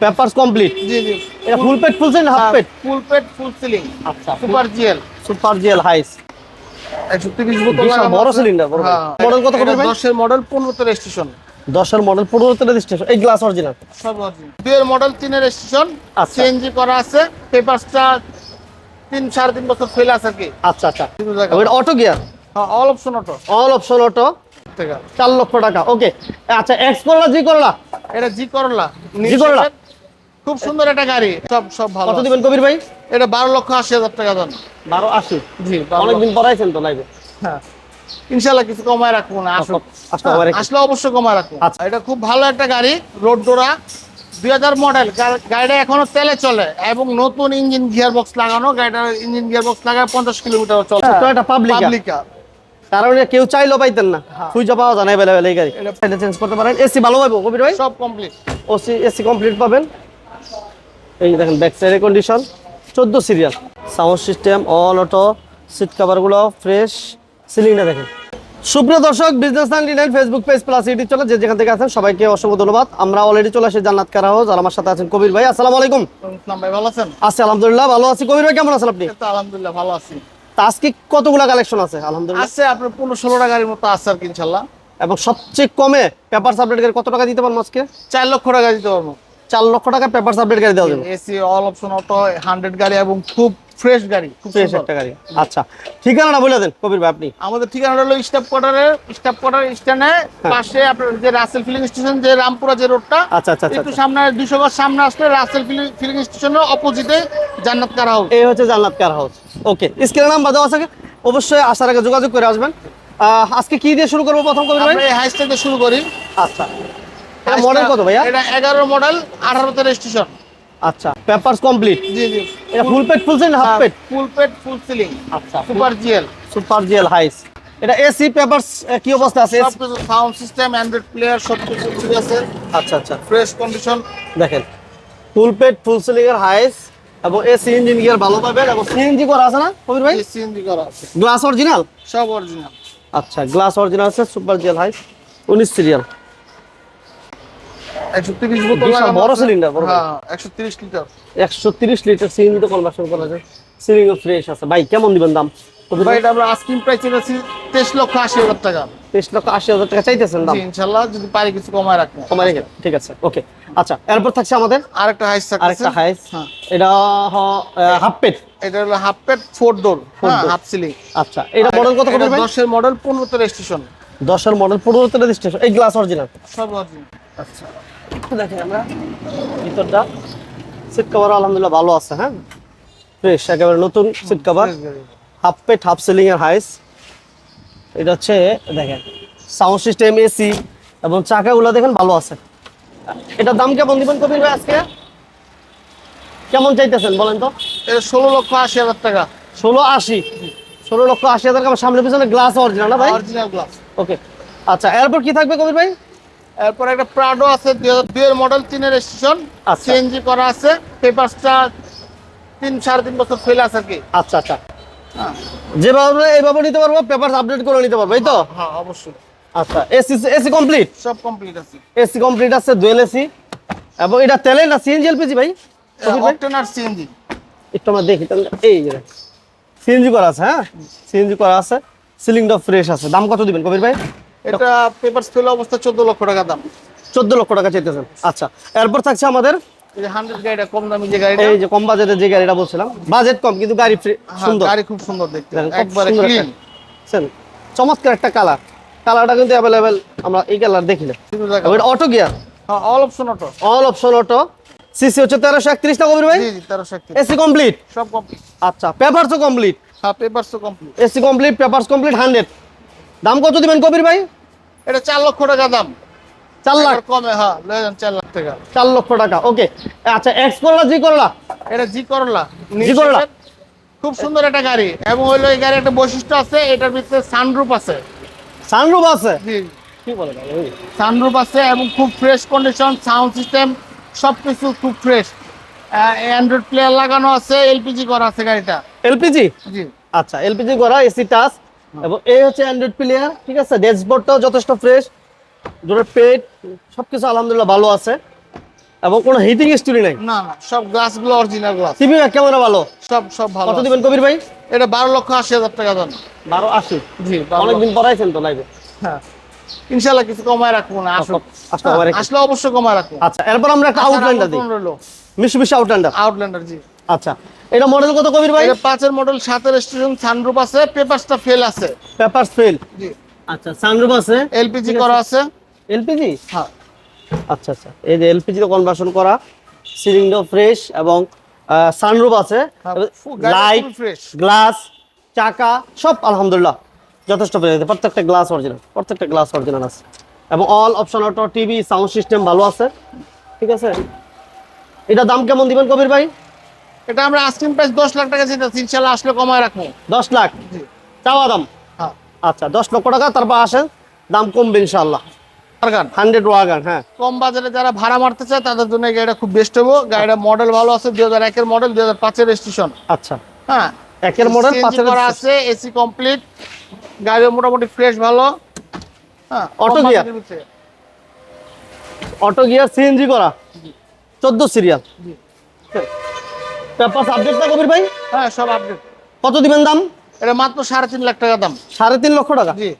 Papers complete জি জি। এটা ফুল পেট ফুল সিলিং হাফ পেট ফুল পেট ফুল সিলিং আচ্ছা super GL super GL Hiace একশো তিরিশ বোতল বিশাল লাগানো বড় আছে। cylinder, বড় হ্যাঁ, model কত করবে ভাই? দশের মডেল পনেরোতে রেজিস্ট্রেশন দশের মডেল পনেরো রেজিস্ট্রেশন এই গ্লাস অরিজিনাল সব দুইয়ের মডেল তিনের রেজিস্ট্রেশন আচ্ছা। সিএনজি করা আছে। পেপারসটা তিন সাড়ে তিন বছর ফেল আছে কি। আচ্ছা আচ্ছা। এটা auto gear all option auto all option auto থেকে চার লক্ষ টাকা। ওকে আচ্ছা এক্স করলা জি করলা এটা জি করলা জি করলা? খুব সুন্দর একটা গাড়ি। সব সব ভালো কত দিবেন কবির ভাই? এটা বারো লক্ষ আশি হাজার টাকা দাম। বারো আশি? জি। অনেকদিন পড়াইছেন তো লাইভে? হ্যাঁ। ইনশাল্লাহ কিছু কমায় রাখব না আসলে কমায় রাখি। আসলে অবশ্যই কমায় রাখব। আচ্ছা। এটা খুব ভালো একটা গাড়ি রোড ডোরা দুই হাজার মডেল। গাড়িটা এখনও তেলে চলে এবং নতুন ইঞ্জিন গিয়ার বক্স লাগানো। গাড়িটার ইঞ্জিন গিয়ার বক্স লাগায় পঞ্চাশ কিলোমিটার চলে। ছোট্ট একটা পাবলিক কারণ এটা কেউ চাইলেও পাইতেন না। হ্যাঁ। সুইচ পাওয়া যায় না অ্যাভেলেবেল এই গাড়ি। এটা- এটা চেঞ্জ করতে পারেন। এসি ভালো পাবো কবির ভাই? সব কমপ্লিট ওসি এসি কমপ্লিট পাবেন। এই দেখেন ব্যাক সাইডের কন্ডিশন চোদ্দ serial sound system all auto seat কাভারগুলো fresh সিলিংটা দেখেন। সুপ্রিয় দর্শক business ninety nine Facebook page plus YouTube চলে যে যেখান থেকে আছেন সবাইকে অসংখ্য ধন্যবাদ। আমরা অলরেডি চলে আসি জান্নাত কারা হাউস আর আমার সাথে আছেন কবির ভাই। আসসালামু আলাইকুম। ভাই ভালো আছেন? আছি আলহামদুলিল্লাহ ভালো আছি। কবির ভাই কেমন আছেন আপনি? আলহামদুলিল্লাহ ভালো আছি। তা আজকে কতগুলা কালেকশন আছে? আলহামদুলিল্লাহ। আছে আপনার পনেরো ষোলোটা গাড়ির মতো আছে আর কি ইনশাল্লাহ। এবং সবচেয়ে কমে পেপার সাবলেট কত টাকা দিতে পারব আজকে? চার লক্ষ টাকা দিতে পারব। চার লক্ষ টাকা পেপার সাবলেট গাড়ি দেওয়া যাবে। AC all option auto hundred গাড়ি এবং খুব ফ্রেশ গাড়ি খুব ফ্রেশ একটা গাড়ি। আচ্ছা ঠিকানাটা বলে দেন কবির ভাই আপনি। আমাদের ঠিকানাটা হলো স্টাফ কোয়ার্টারের স্টাফ কোয়ার্টার স্ট্যান্ডে পাশে আপনার যে রাসেল ফিলিং স্টেশন যে রামপুরা যে রোডটা আচ্ছা আচ্ছা আচ্ছা একটু সামনে দুশো গজ সামনে আসলে রাসেল ফিলিং স্টেশনের অপোজিটে জান্নাত কার হাউস এই হচ্ছে জান্নাত কার হাউস ওকে স্ক্রিনের নাম্বার দেওয়া আছে অবশ্যই আসার আগে যোগাযোগ করে আসবেন। আজকে কি দিয়ে শুরু করব প্রথম কবির ভাই? আমরা এই হাইস শুরু করি। আচ্ছা। এটা মডেল কত ভাইয়া? এটা এগারো মডেল আঠারোতে রেজিস্ট্রেশন আচ্ছা পেপারস কমপ্লিট জি জি। এটা ফুল পেট ফুল সিলিং হাফ পেট ফুল পেট ফুল সিলিং আচ্ছা super GL super GL Hiace এটা এসি পেপারস কি অবস্থা আছে? সব কিছু সাউন্ড সিস্টেম অ্যান্ড্রয়েড প্লেয়ার ঠিক আছে। আচ্ছা আচ্ছা। ফ্রেশ কন্ডিশন দেখেন ফুল পেট ফুল সিলিং এর হাইস এবং এসি ইঞ্জিন গিয়ার ভালো পাবেন এবং সিএনজি করা আছে না কবির ভাই? সিএনজি করা আছে। গ্লাস অরিজিনাল সব অরিজিনাল আচ্ছা গ্লাস অরিজিনাল আছে সুপার জিএল হাইস উনিশ সিরিয়াল একশো তিরিশ বোতল বিশাল বড় আছে। বড় হ্যাঁ একশো তিরিশ লিটার। একশো তিরিশ লিটার সিএনজি তো কনভার্সন করা যায়। সিলিং ফ্রেশ আছে। ভাই কেমন দিবেন দাম? ভাই এটা আমরা আইসক্রিম প্রাইস চেয়েছি তেইশ লক্ষ আশি হাজার টাকা। তেইশ লক্ষ আশি হাজার টাকা চাইতেছেন দাম? জি যদি পারি কিছু কমায় রাখব। কমাই রেখে ঠিক আছে ওকে আচ্ছা এরপর থাকছে আমাদের আরেকটা হাইস থাকছে আরেকটা হাইস হ্যাঁ। এটা হাফ পেট এটা হলো হাফ পেট ফোর ডোর হাফ সিলিং আচ্ছা এটা মডেল কত করবে ভাই? দশের মডেল রেজিস্ট্রেশন মডেল রেজিস্ট্রেশন এই গ্লাস অরিজিনাল সব অরিজিনাল আচ্ছা। একটু দেখেন আমরা। ভিতরটা। সিট কভার আলহামদুলিল্লাহ ভালো আছে হ্যাঁ? ফ্রেশ একেবারে নতুন সিট কভার হাফ পেট হাফ সিলিং এর হাইস এটা হচ্ছে দেখেন সাউন্ড সিস্টেম এসি এবং চাকাগুলো দেখেন ভালো আছে। এটার দাম কেমন দিবেন কবির ভাই আজকে? কেমন চাইতেছেন বলেন তো? এটা ষোলো লক্ষ আশি হাজার টাকা। ষোলো আশি। ষোলো লক্ষ আশি হাজার টাকা সামনে পিছনে গ্লাস অরিজিনাল না ভাই? অরিজিনাল গ্লাস ওকে আচ্ছা এরপর কি থাকবে কবির ভাই? এরপর একটা প্রাডো আছে দুই মডেল তিনের রেজিস্ট্রেশন আচ্ছা। সিএনজি করা আছে পেপারসটা তিন সাড়ে তিন বছর ফেল আছে আর কি। আচ্ছা আচ্ছা। হ্যাঁ। যেভাবে এইভাবে নিতে পারব পেপার আপডেট করে নিতে পারব এই তো? হ্যাঁ অবশ্যই। আচ্ছা এসি এসি কমপ্লিট সব কমপ্লিট আছে। এসি কমপ্লিট আছে দুয়েল এসি এবং এটা তেলে না সিএনজি এলপিজি ভাই? অক্টেন আর সিএনজি একটু আমরা দেখি তাহলে। এই যে সিএনজি করা আছে হ্যাঁ? সিএনজি করা আছে সিলিংটা ফ্রেশ আছে। দাম কত দিবেন কবির ভাই? এটা পেপারস ফেল অবস্থা চোদ্দ লক্ষ টাকা দাম। চোদ্দ লক্ষ টাকা চাইতেছেন। আচ্ছা এরপর থাকছে আমাদের এই যে হান্ড্রেড গাড়িটা কম দামি যে গাড়িটা। এই যে কম বাজেটের যে গাড়িটা বলছিলাম বাজেট কম কিন্তু গাড়ি free- হ্যাঁ, সুন্দর। গাড়ি খুব সুন্দর দেখতে। একবারে ক্লিন চমৎকার একটা কালার কালারটা কিন্তু অ্যাভেলেবেল আমরা এই কালার দেখিলে এটা auto gear all option auto all option auto CC হচ্ছে তেরোশো একত্রিশ না কবির ভাই? জি জি তেরোশো একত্রিশ। এসি কমপ্লিট সব কমপ্লিট আচ্ছা পেপারসও কমপ্লিট হ্যাঁ পেপারস তো complete AC complete papers complete hundred দাম কত দিবেন কবির ভাই? এটা চার লক্ষ টাকা দাম। চার লাখ। কমে হ্যাঁ লয়ে যান চার লাখ টাকা। চার লক্ষ টাকা ওকে। আচ্ছা এক্স করলা জি করলা এটা জি করলা জি করলা? খুব সুন্দর একটা গাড়ি। এবং হইল এই গাড়ির একটা বৈশিষ্ট্য আছে এটার ভিতরে সানরুফ আছে। সানরুফ আছে? জি। কি বলে সানরুফ আছে এবং খুব ফ্রেশ কন্ডিশন সাউন্ড সিস্টেম সবকিছু খুব ফ্রেশ অ্যান্ড্রয়েড প্লেয়ার লাগানো আছে এলপিজি করা আছে গাড়িটা। এলপিজি জি। আচ্ছা এলপিজি করা এসি টাচ এবং এই হচ্ছে অ্যান্ড্রয়েড প্লেয়ার ঠিক আছে? ড্যাশবোর্ডটাও যথেষ্ট ফ্রেশ দুটোর পেট সবকিছু আলহামদুলিল্লাহ ভালো আছে। এবং কোনো হিটিং স্টোরি নাই? না না সব গ্লাসগুলো অরিজিনাল গ্লাস টিভি ক্যামেরা ভালো? সব সব ভালো কত দিবেন কবির ভাই? এটা বারো লক্ষ আশি হাজার টাকা দাম। বারো আশি? জি বারো লক্ষ। অনেকদিন পরাইছেন তো লাইভে হ্যাঁ। ইনশাল্লাহ কিছু কমায় রাখব না আসলে আমার একটু- আসলে অবশ্যই কমায় রাখব। আচ্ছা এরপর আমরা একটা আউটল্যান্ডার দিই। রইল মিশু মিশু আউটল্যান্ডার আউটল্যান্ডার জি। আচ্ছা এটা মডেল কত কবির ভাই? এটা পাঁচের মডেল সাতের স্টেশন সানরুপ আছে পেপারসটা ফেল আছে। পেপারস ফেল জি। আচ্ছা সানরুফ আছে। এলপিজি করা আছে। এলপিজি হ্যাঁ। আচ্ছা আচ্ছা। এই যে এলপিজি তে কনভার্সন করা সিলিংটাও ফ্রেশ এবং সানরুফ আছে। Light fresh। গ্লাস চাকা সব আলহামদুলিল্লাহ যথেষ্ট পেয়ে প্রত্যেকটা গ্লাস অরিজিনাল প্রত্যেকটা গ্লাস অরিজিনাল আছে। এবং all option auto TV sound system ভালো আছে। ঠিক আছে? এটা দাম কেমন দিবেন কবির ভাই? এটা আমরা আস্কিং প্রাইস দশ লাখ টাকা যেটা ইনশাল্লাহ আসলে কমায় রাখব। দশ লাখ? চাওয়া দাম? হ্যাঁ। আচ্ছা দশ লক্ষ টাকা তারপর আসেন দাম কমবে ইনশাল্লাহ। হান্ড্রেড ওয়াগান হ্যাঁ। কম বাজারে যারা ভাড়া মারতে চায় তাদের জন্য গাড়িটা খুব বেস্ট হব। গাড়িটা মডেল ভালো আছে দুই হাজার একের মডেল দুই হাজার পাঁচের আচ্ছা। হ্যাঁ। একের মডেল পাঁচের করা আছে এসি কমপ্লিট গাড়ি মোটামুটি ফ্রেশ ভালো। হ্যাঁ? বাজেটের ভিতরে। অটো গিয়ার সিএনজি করা? চোদ্দ সিরিয়াল জি। পেপার সাবজেক্ট না কবির ভাই? হ্যাঁ সব আপডেট কত দিবেন দাম? এটা মাত্র সাড়ে তিন লাখ টাকা দাম। সাড়ে তিন লক্ষ টাকা? জি।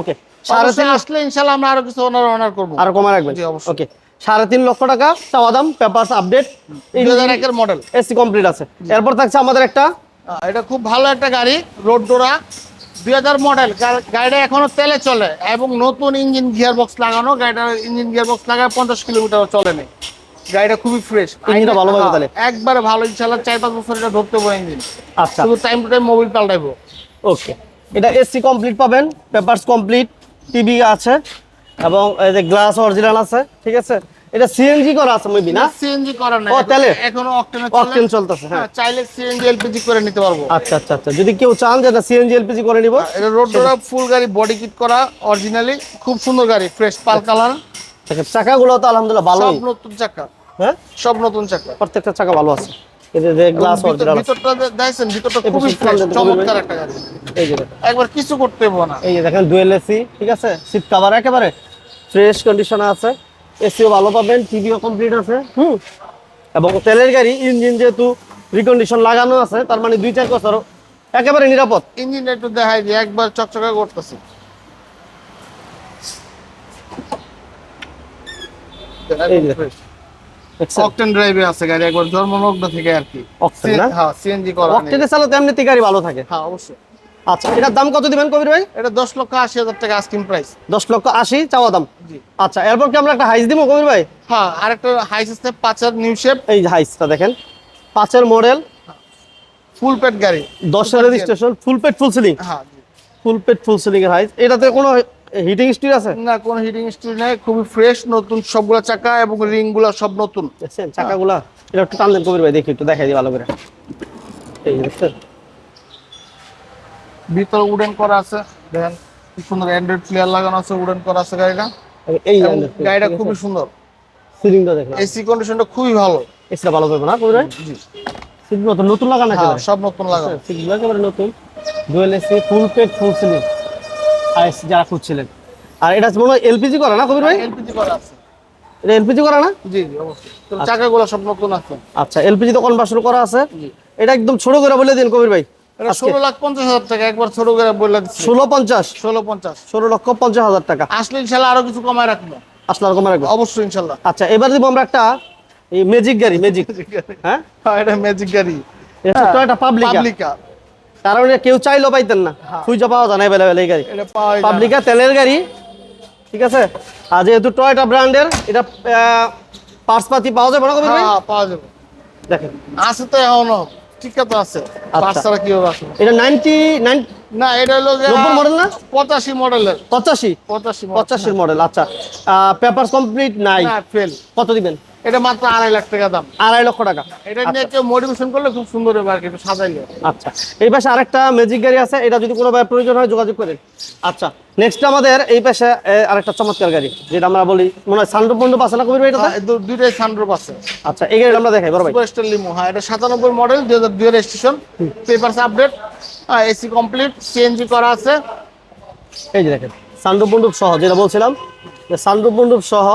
ওকে। সাড়ে তিন আসলে ইনশাল্লাহ আমরা আরও কিছু অনার অনার করব। আর কমা রাখবেন? জি, অবশ্যই। ওকে। সাড়ে তিন লক্ষ টাকা চাওয়া দাম পেপার আপডেট দুই হাজার একের মডেল এসি কমপ্লিট আছে। এরপর থাকছে আমাদের একটা এটা খুব ভালো একটা গাড়ি রোড ডোরা দুই হাজার মডেল গাড়িটা এখনও তেলে চলে এবং নতুন ইঞ্জিন গিয়ার বক্স লাগানো। গাড়িটার ইঞ্জিন গিয়ার বক্স লাগায় পঞ্চাশ কিলোমিটার চলে নেই। গাড়িটা খুবই ফ্রেশ ইঞ্জিনটা ভালো হবে তাহলে? একবারে ভালো ইনশাল্লাহ চার পাঁচ বছর এটা ধরতে পারে ইঞ্জিন আচ্ছা। শুধু টাইম টু টাইম মোবিল পাল্টাইবো। ওকে এটা এসি কমপ্লিট পাবেন পেপারস কমপ্লিট টিভি আছে এবং এই যে গ্লাস অরিজিনাল আছে ঠিক আছে? এটা সিএনজি করা আছে মেবি না? সিএনজি করা নাই। ও, তেলে? এখনও অকটেনে অকটেন চলতেছে হ্যাঁ। হ্যাঁ চাইলে সিএনজি এলপিজি করে নিতে পারব। আচ্ছা আচ্ছা আচ্ছা। যদি কেউ চান যে সিএনজি এলপিজি করে নিব এটা রোড ডোরা ফুল গাড়ি বডি কিট করা অরিজিনালি খুব সুন্দর গাড়ি ফ্রেশ পাল কালার। দেখেন চাকাগুলো তো আলহামদুলিল্লাহ সব ভালোই নতুন চাকা। হ্যাঁ? সব নতুন চাকা। প্রত্যেকটা চাকা ভালো আছে। গ্লাস অরিজিনাল ভিতরটা দে- ভিতরটা খুবই পাশে ফ্রেশ front এ চমৎকার একটা গাড়ি। এই যে একবার কিছু করতে হবে না। এই যে দেখেন ডুয়েল এসি ঠিক আছে? সিট কভার একেবারে ফ্রেশ কন্ডিশনে আছে। এসিও ভালো পাবেন টিভিও কমপ্লিট আছে হুম? এবং তেলের গাড়ি ইঞ্জিন যেহেতু রিকন্ডিশন লাগানো আছে তার মানে দুই চার বছর একেবারে নিরাপদ। ইঞ্জিন একটু দেখাই দিয়ে একবার চকচকা করতেছে। এই যে? অকটেন ড্রাইভে আছে গাড়ি একবার জন্মলগ্ন থেকে আর কি। Octane না? হ্যাঁ সিএনজি করা অকটেনে চালাতে এমনিতে গাড়ি ভালো থাকে। হ্যাঁ অবশ্যই। আচ্ছা এটার দাম কত দিবেন কবির ভাই? এটা দশ লক্ষ আশি হাজার টাকা আস্কিং প্রাইস দশ লক্ষ আশি চাওয়া দাম। আচ্ছা এরপর কি আমরা একটা হাইস দিব কবির ভাই? হ্যাঁ আরেকটা হাই সিস্টেম পাঁচের নিউ শেপ এই হাইসটা দেখেন। পাঁচের মডেল ফুল পেট গাড়ি। দশের রেজিস্ট্রেশন ফুল পেট ফুল সিলিং হ্যাঁ ফুল পেট ফুল সিলিং এর হাইস এটাতে কোনো হিটিং স্টিল আছে? না কোনো হিটিং স্টিল নেই। খুবই ফ্রেশ নতুন সবগুলো চাকা এবং রিংগুলো সব নতুন। দেখছেন চাকাগুলা। এটা একটু টান দেন কবির ভাই দেখি একটু দেখাই দিই ভালো করে। এই দেখছেন? ভিতরে উডেন করা আছে দেখেন কি সুন্দর অ্যান্ড্রয়েড প্লেয়ার লাগানো আছে উডেন করা আছে গাড়িটা। এই গাড়িটা খুবই সুন্দর। সিলিংটা দেখলাম। এসি কন্ডিশনটা খুবই ভালো। এসিটা ভালো পাবে না কবির ভাই? জি। সিট নতুন নতুন লাগানো হ্যাঁ একেবারে। সব নতুন লাগানো। সিটগুলো একেবারে নতুন। ডুয়েল এসি ফুল পেট ফুল সিলিং যারা খুঁজছিলেন। আর এটা মনে হয় এলপিজি করা না কবির ভাই? এলপিজি করা আছে। এটা এলপিজি করা না? জি জি অবশ্যই। চাকাগুলো সব নতুন আছে। আচ্ছা এলপিজি তো কনভার্সন করা আছে। এটা একদম ছোট করে বলে দিন কবির ভাই। এটা ষোলো লাখ পঞ্চাশ হাজার টাকা একবার ছোট করে বলে ষোলো পঞ্চাশ? ষোলো পঞ্চাশ। ষোলো লক্ষ পঞ্চাশ হাজার টাকা। আসলে ইনশাল্লাহ আরও কিছু কমায় রাখব। আসলে আর রাখব? অবশ্যই ইনশাল্লাহ। আচ্ছা এবার দিব আমরা একটা এই ম্যাজিক গাড়ি ম্যাজিক হ্যাঁ? এটা ম্যাজিক গাড়ি। এটা পাবলিকা কারণ এটা কেউ চাইলেও পাইতেন না। হ্যাঁ। খুঁজে পাওয়া যায় না অ্যাভেলেবেল এই গাড়ি। পাবলিকা তেলের গাড়ি ঠিক আছে? আর যেহেতু টয়টা ব্র্যান্ডের এটা পার্টস পাতি পাওয়া যাবে না ভাই? হ্যাঁ পাওয়া যাবে। দেখেন। আছে তো এখনও ঠিক তো আছে। আচ্ছা। পাঁচ ছাড়া কি হবে আসলে? এটা নাইনটি নাইন না এটা হলো যে নব্বই মডেল না? পঁচাশি মডেলের পঁচাশি? পঁচাশি পঁচাশির মডেল আচ্ছা। পেপার কমপ্লিট নাই। ফেল কত দিবেন? এটা মাত্র আড়াই লাখ টাকা দাম। আড়াই লক্ষ টাকা। এটা নিয়ে কেউ মোটিভেশন করলে খুব সুন্দর হবে আর কি সাজাইলে আচ্ছা। এই পাশে আরেকটা ম্যাজিক গাড়ি আছে এটা যদি কোনো ভাবে প্রয়োজন হয় যোগাযোগ করেন। আচ্ছা নেক্সট আমাদের এই পাশে আরেকটা চমৎকার গাড়ি যেটা আমরা বলি মনে হয় সান্ড্রপ মন্ডপ আছে না কবির ভাই এটাতে? হ্যাঁ, দুইটাই সানরুফ আছে। আচ্ছা এই গাড়িটা আমরা দেখাই বড় ভাই। সুপার স্টার লিমো হ্যাঁ এটা সাতানব্বই মডেল দুই হাজার দুই registration papers update AC complete CNG করা আছে। এই যে দেখেন সানরূপ মন্ডপ সহ যেটা বলছিলাম সানরূপ মন্ডপ সহ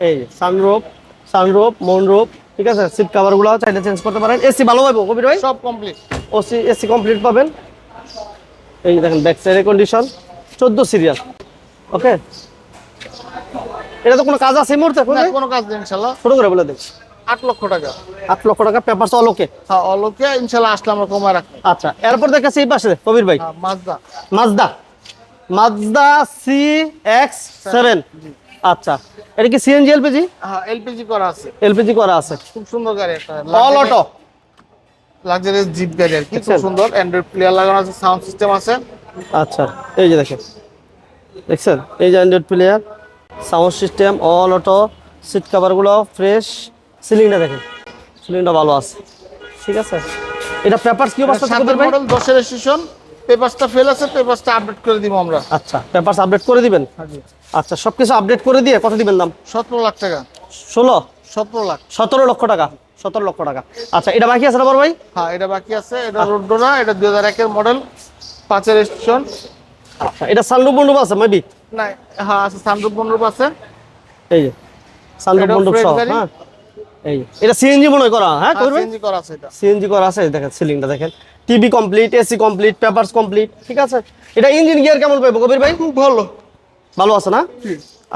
এই সানরূপ সানরুপ মনরুপ ঠিক আছে? সিট কাভারগুলো চাইলে চেঞ্জ করতে পারেন। এসি ভালো পাবো কবির ভাই? সব কমপ্লিট ওসি এসি কমপ্লিট পাবেন। এই দেখেন ব্যাক সাইডের কন্ডিশন চোদ্দ সিরিয়াল ওকে এটা তো কোনো কাজ আছে মুহূর্তে কোনো কাজ নেই ইনশাল্লাহ। ছোট করে বলে দেখ আট লক্ষ টাকা। আট লক্ষ টাকা পেপারস অলোকে হ্যাঁ অলোকে ইনশাল্লাহ আসলে আমরা কমায় রাখব। আচ্ছা এরপর দেখাচ্ছি এই পাশে কবির ভাই। Mazda Mazda Mazda C X seven আচ্ছা এটা কি সিএনজি এলপিজি হ্যাঁ এলপিজি করা আছে। এলপিজি করা আছে। খুব সুন্দর গাড়ি একটা। অল অটো লাক্সারিয়াস জিপ গাড়ি আর কি খুব সুন্দর। অ্যান্ড্রয়েড প্লেয়ার লাগানো আছে সাউন্ড সিস্টেম আছে। আচ্ছা এই যে দেখেন। দেখছেন এই যে Android player sound system all auto seat কাভারগুলো fresh সিলিংটা দেখেন সিলিংটা ভালো আছে। ঠিক আছে? এটা পেপারস কি অবস্থা থাকবে ভাই? মডেল দশের রেজিস্ট্রেশন পেপারসটা ফেল আছে পেপারসটা আপডেট করে দিব আমরা। আচ্ছা পেপারস আপডেট করে দিবেন? আচ্ছা সব কিছু আপডেট করে দিয়ে কত দিবেন দাম? সতেরো লাখ টাকা। ষোলো? সতেরো লাখ। সতেরো লক্ষ টাকা। সতেরো লক্ষ টাকা। আচ্ছা এটা বাকি আছে না বড় ভাই? হ্যাঁ এটা বাকি আছে। এটা রোডোনা এটা দুই হাজার একের মডেল পাঁচের রেজিস্ট্রেশন আচ্ছা এটা সানরুপ মন্ডপ আছে মেবি না হ্যাঁ আছে সানরুফ বনরূপ আছে। এই যে সানরুপ fresh সহ হ্যাঁ? এই এটা সিএনজি মনে হয় করা হ্যাঁ করবে সিএনজি করা আছে এটা। সিএনজি করা আছে দেখেন সিলিংটা দেখেন। TV complete AC complete papers complete ঠিক আছে? এটা ইঞ্জিন গিয়ার কেমন পাইবো কবির ভাই? খুব ভালো। ভালো আছে না?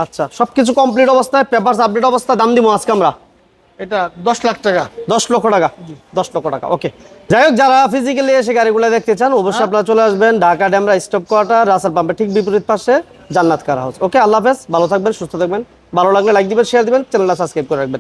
আচ্ছা সবকিছু কমপ্লিট অবস্থায় পেপারস আপডেট অবস্থায় দাম দিব আজকে আমরা। এটা দশ লাখ টাকা। দশ লক্ষ টাকা? দশ লক্ষ টাকা ওকে যাই হোক যারা ফিজিক্যালি এসে গাড়িগুলো দেখতে চান অবশ্যই আপনারা চলে আসবেন ঢাকা ড্যামরা স্টপ কোয়ার্টার রাসেল পাম্পের ঠিক বিপরীত পাশে জান্নাত কার হাউস। ওকে আল্লাহ হাফেজ ভালো থাকবেন সুস্থ থাকবেন ভালো লাগলে লাইক দিবেন শেয়ার দিবেন চ্যানেলটা সাবস্ক্রাইব করে রাখবেন।